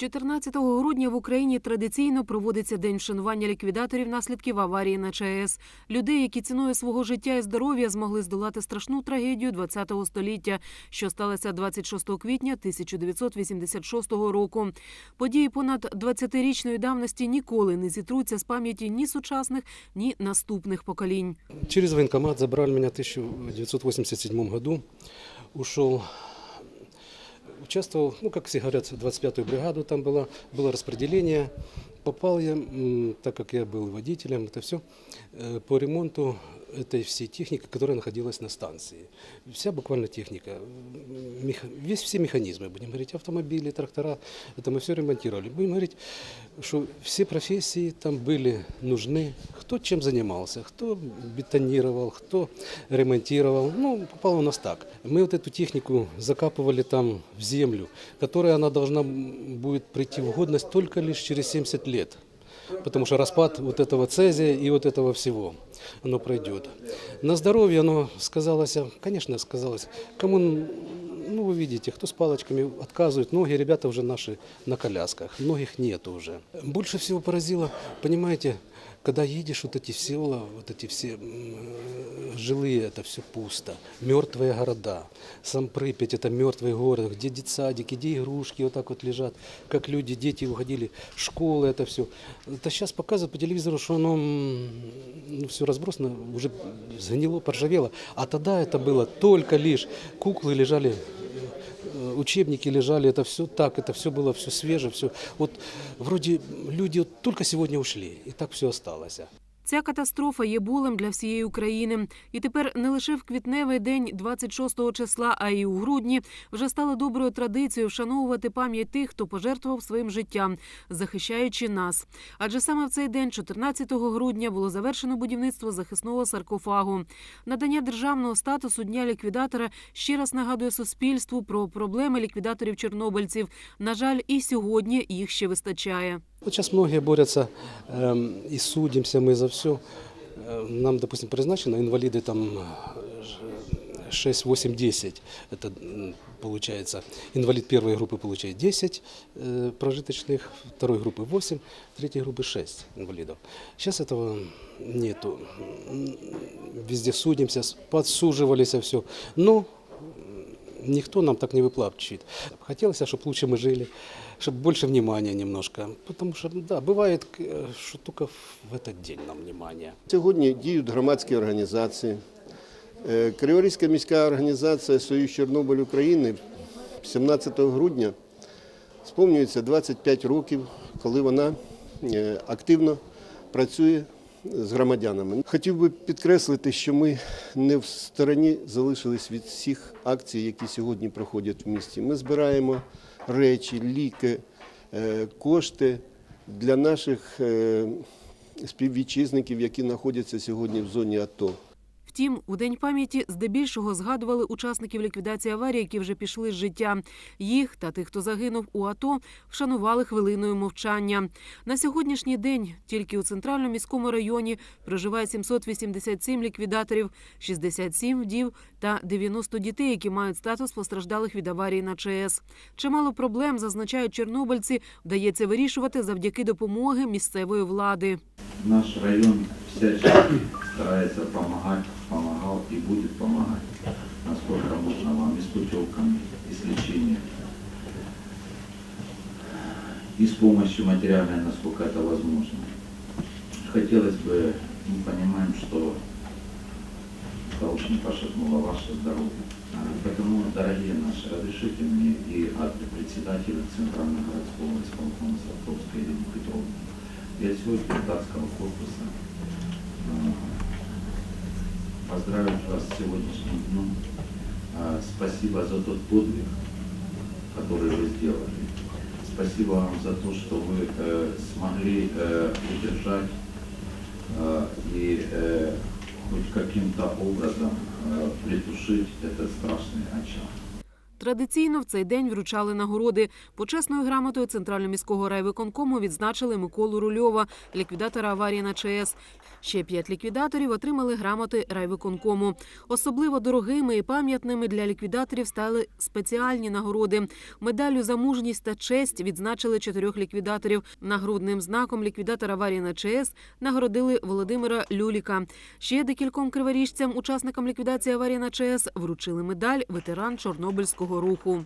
14 грудня в Україні традиційно проводиться день вшанування ліквідаторів наслідків аварії на ЧАЕС. Людей, які ціною свого життя і здоров'я змогли здолати страшну трагедію ХХ століття, що сталося 26 квітня 1986 року. Події понад 20-річної давності ніколи не зітруться з пам'яті ні сучасних, ні наступних поколінь. Через военкомат забрали меня в 1987 году. Ушел, участвовал, ну, как все говорят, 25-ю бригаду там было, было распределение. Попал я, м, так как я был водителем, это все, по ремонту этой всей техники, которая находилась на станции. Вся буквально техника, м, меха- весь все механизмы, будем говорить, автомобили, трактора, это мы все ремонтировали. Будем говорить, что все профессии там были нужны, кто чем занимался, кто бетонировал, кто ремонтировал. Ну, попало у нас так. Мы вот эту технику закапывали там в землю, которая она должна м, будет прийти в годность только лишь через 70 лет. Потому что распад вот этого цезия и вот этого всего, оно пройдет. На здоровье оно сказалось, конечно, сказалось. Кому, ну вы видите, кто с палочками отказывает, многие ребята уже наши на колясках, многих нет уже. Больше всего поразило, понимаете, когда едешь вот эти села, вот эти все м, э, жилые, это все пусто, мертвые города. Сам Припять это мертвый город, где детсадики, где игрушки вот так вот лежат, как люди, дети уходили, школы, это все. Это сейчас показывают по телевизору, что оно м, ну, все разбросано, уже сгнило, поржавело. А тогда это было только лишь куклы лежали э, учебники лежали, это все так, это все было все свеже, все. Вот вроде люди вот только сегодня ушли, и так все осталось. Ця катастрофа є болем для всієї України. І тепер не лише в квітневий день 26 числа, а й у грудні вже стало доброю традицією вшановувати пам'ять тих, хто пожертвував своїм життям, захищаючи нас. Адже саме в цей день, 14 грудня, було завершено будівництво захисного саркофагу. Надання державного статусу дня ліквідатора ще раз нагадує суспільству про проблеми ліквідаторів чорнобильців. На жаль, і сьогодні їх ще вистачає. Вот сейчас многие борются эм, и судимся мы за все. Нам, допустим, призначено инвалиды там э, ж- 6, 8, 10. Это м, получается, инвалид первой группы получает 10 э, прожиточных, второй группы 8, третьей группы 6 инвалидов. Сейчас этого нету. М, Везде судимся, с- подсуживались все. Но никто нам так не выплачивает. Хотелось, чтобы лучше мы жили, чтобы больше внимания немножко. Потому что, да, бывает, к- что только в этот день нам внимание. Сьогодні діють громадські організації. Е, Криворізька міська організація Союз Чорнобиль України 17 грудня сповнюється 25 років, коли вона е, активно працює з громадянами. Хотів би підкреслити, що ми не в стороні залишились від всіх акцій, які сьогодні проходять в місті. Ми збираємо речі, ліки, е, кошти для наших е, співвітчизників, які знаходяться сьогодні в зоні АТО. Втім, у день пам'яті здебільшого згадували учасників ліквідації аварії, які вже пішли з життя. Їх та тих, хто загинув у АТО, вшанували хвилиною мовчання. На сьогоднішній день тільки у центральному міському районі проживає 787 ліквідаторів, 67 вдів та 90 дітей, які мають статус постраждалих від аварії на ЧАЕС. Чимало проблем зазначають чорнобильці, вдається вирішувати завдяки допомоги місцевої влади. Наш район всячески старается помогать, помогал и будет помогать, насколько можно вам, и с путевками, и с лечением, и с помощью материальной, насколько это возможно. Хотелось бы, мы понимаем, что это очень пошатнуло ваше здоровье. Поэтому, дорогие наши, разрешите мне и от председателя Центрального городского исполкома Петровны и от всего депутатского корпуса поздравить вас с сегодняшним днем. А, Спасибо за тот подвиг, который вы сделали. Спасибо вам за то, что вы э, смогли э, удержать э, и хоть каким-то образом притушить этот страшный очаг. Традиційно в цей день вручали нагороди. Почесною грамотою Центрально-міського райвиконкому відзначили Миколу Рульова, ліквідатора аварії на ЧАЕС. Ще п'ять ліквідаторів отримали грамоти райвиконкому. Особливо дорогими і пам'ятними для ліквідаторів стали спеціальні нагороди. Медаллю за мужність та честь відзначили чотирьох ліквідаторів. Нагрудним знаком ліквідатора аварії на ЧАЕС нагородили Володимира Люліка. Ще декільком криворіжцям, учасникам ліквідації аварії на ЧАЕС, вручили медаль ветеран Чорнобильського руху.